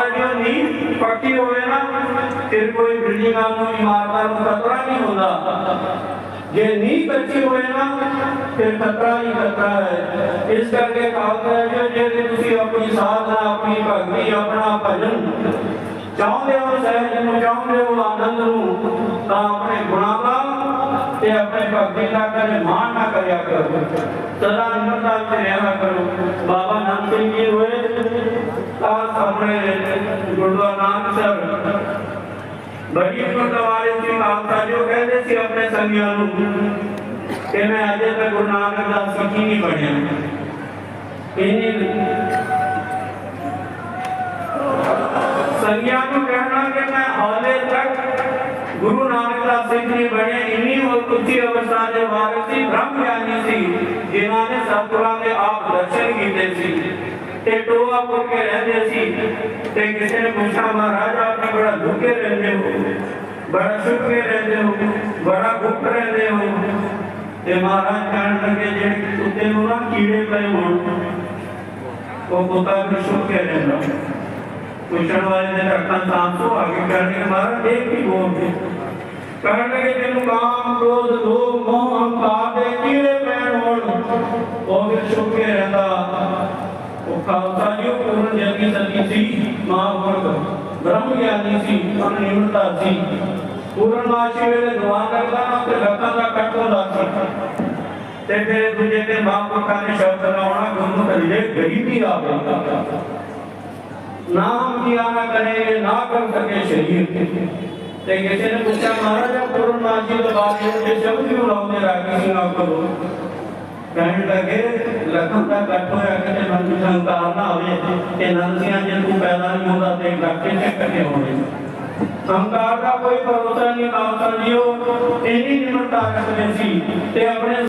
ਜੋ ਨੀ ਪੱਕੀ ਹੋਵੇ ਨਾ, ਫਿਰ ਕੋਈ ਬਿਲਡਿੰਗਾਂ ਨੂੰ ਇਮਾਰਤਾਂ ਨੂੰ ਖਤਰਾ ਨਹੀਂ ਹੁੰਦਾ। ਜੇ ਨੀ ਕੱਚੀ ਹੋਵੇ ਨਾ, ਫਿਰ ਖਤਰਾ ਹੀ ਖਤਰਾ ਹੈ। ਇਸ ਕਰਕੇ ਕਹਾਵਤ ਹੈ ਜੋ, ਜੇ ਤੁਸੀਂ ਆਪਣੀ ਸਾਧਨਾ ਆਪਣੀ ਭਗਤੀ, ਆਪਣਾ ਭਜਨ ਚਾਹੁੰਦੇ ਹੋ, ਸਹਿਜ ਨੂੰ ਚਾਹੁੰਦੇ ਹੋ, ਆਨੰਦ ਨੂੰ, ਤਾਂ ਆਪਣੇ ਗੁਣਾਂ ਦਾ ਤੇ ਆਪਣੇ ਭਗਤੀ ਦਾ ਕਦੇ ਮਾਣ ਨਾ ਕਰਿਆ ਕਰੋ। ਸਦਾ ਨਿਮਰਤਾ ਵਿੱਚ ਰਿਹਾ ਕਰੋ। ਬਾਬਾ ਨਾਨਕ ਸਿੰਘ ਜੀ ਹੋਏ खास अपने गुरुद्वारा बड़ी उम्र कवारे की कामता जो कहते थे अपने संज्ञानों कि मैं आज तक गुरु नानक दास की नहीं पढ़े संज्ञा को कहना कि मैं हौले तक गुरु नानक दास जी नहीं पढ़े इन्हीं और कुछ ही अवस्था जो भारत की ब्रह्म ज्ञानी थी, जिन्होंने सतपुरा में आप दर्शन की थे। ਤੇ ਟੋਆ ਪੁਰ ਕੇ ਰਹਿੰਦੇ ਸੀ ਤੇ ਕਿਸੇ ਨੇ ਪੁੱਛਿਆ ਮਹਾਰਾਜ ਆਪ ਬੜਾ ਦੁੱਖੇ ਰਹਿੰਦੇ ਹੋ ਬੜਾ ਸੁੱਖ ਕੇ ਰਹਿੰਦੇ ਹੋ ਬੜਾ ਗੁੱਟ ਰਹਿੰਦੇ ਹੋ ਤੇ ਮਹਾਰਾਜ ਕਹਿਣ ਲੱਗੇ ਜਿਹੜੇ ਉੱਤੇ ਨੂੰ ਨਾ ਕੀੜੇ ਪਏ ਹੋਣ ਉਹ ਕੁੱਤਾ ਵੀ ਸੁੱਖ ਕੇ ਰਹਿੰਦਾ ਪੁੱਛਣ ਵਾਲੇ ਨੇ ਅੱਖਾਂ ਸਾਹਮਣੇ ਆ ਕੇ ਕਰਨੇ ਮਾਰਾ ਇੱਕ ਹੀ ਬੋਲ ਦੇ ਕਹਿਣ ਲੱਗੇ ਤੈਨੂੰ ਕਾਮ ਕ੍ਰੋਧ ਲੋਭ ਮੋਹ ਹੰਕਾਰ ਦੇ ਕੀੜੇ ਪੈਣ ਹੋਣ ਉਹ ਵੀ ਸੁੱਖ ਕੇ ਰਹਿੰਦਾ ਉਹ ਖਾਲਸਾ ਜੀ ਉਹ ਪੂਰਨ ਜਗੀ ਸਤੀ ਸੀ ਮਹਾਂਪੁਰਖ ਬ੍ਰਹਮ ਗਿਆਨੀ ਸੀ ਅਨਿਮਰਤਾ ਸੀ। ਪੂਰਨ ਮਾਸ਼ੀ ਵੇਲੇ ਦੁਆ ਕਰਦਾ ਨਾ ਤੇ ਲੱਤਾਂ ਦਾ ਕੱਟ ਹੁੰਦਾ ਸੀ। ਤੇ ਫਿਰ ਦੂਜੇ ਦਿਨ ਮਹਾਂਪੁਰਖਾਂ ਨੇ ਸ਼ਬਦ ਲਾਉਣਾ ਗੁਰੂ ਕਰੀਏ ਗਰੀਬੀ ਆਵੇ ਨਾਮ ਕੀਆ ਨਾ ਕਰੇ, ਨਾ ਕਰ ਸਕੇ ਸ਼ਰੀਰ। ਤੇ ਕਿਸੇ ਨੇ ਪੁੱਛਿਆ, ਮਹਾਰਾਜਾ ਪੂਰਨ ਮਾਜੀ ਤੋਂ ਬਾਅਦ ਇਹ ਸ਼ਬਦ ਕਿਉਂ ਲਾਉਂਦੇ ਰਾਗੀ ਸਿੰਘ ਆਪ ਕੋਲ ਕਹਿਣ ਲੱਗੇ ਲੱਖਾਂ ਦਾ ਇਕੱਠ ਹੰਕਾਰ ਨਾ ਹੋਵੇ ਤੇ ਨੰਸੀਆਂ ਜੇ ਤੂੰ ਪੈਦਾ ਨਹੀਂ ਹੁੰਦਾ ਤੇ ਇਕੱਠੇ ਤੇ ਹੋਣੇ। ਹੰਕਾਰ ਦਾ ਕੋਈ ਭਰੋਸਾ ਨਹੀਂ ਖਾਲਸਾ ਜੀਓ ਇੰਨੀ ਨਿਮਰਤਾ ਰੱਖਦੇ ਸੀ ਤੇ ਆਪਣੇ